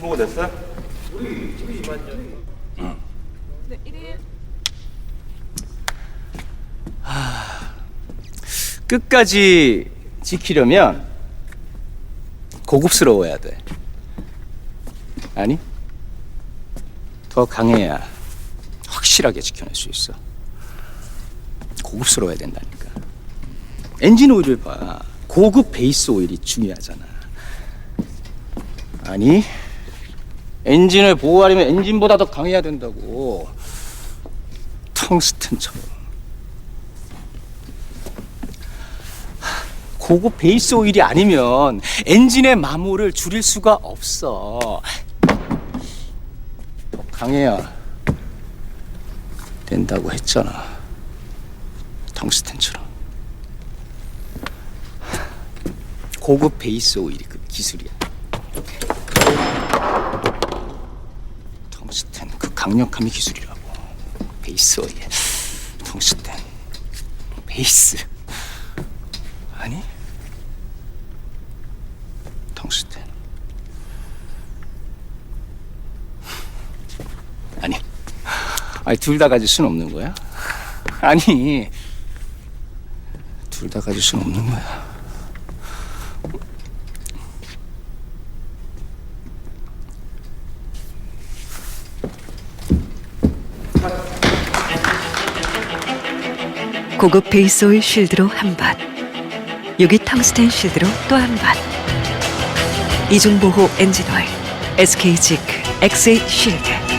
뭐가 됐어? 네, 1일. 끝까지 지키려면 고급스러워야 돼. 아니? 더 강해야 확실하게 지켜낼 수 있어. 고급스러워야 된다니까. 엔진 오일을 봐. 고급 베이스 오일이 중요하잖아. 아니, 엔진을 보호하려면 엔진보다 더 강해야 된다고. 텅스텐처럼. 고급 베이스 오일이 아니면 엔진의 마모를 줄일 수가 없어. 더 강해야 된다고 했잖아. 텅스텐처럼. 고급 베이스 오일이 그 기술이야. 텅스텐 그 강력함이 기술이라고. 베이스 오일. 텅스텐. 베이스. 아니? 텅스텐. 아니. 아니 둘 다 가질 수는 없는 거야? 아니. 둘 다 가질 수는 없는 거야. 고급 베이스 오일 쉴드로 한 번. 유기 텅스텐 쉴드로 또한 번. 이중 보호 엔진 오일. SK 지크 엑세이 쉴드.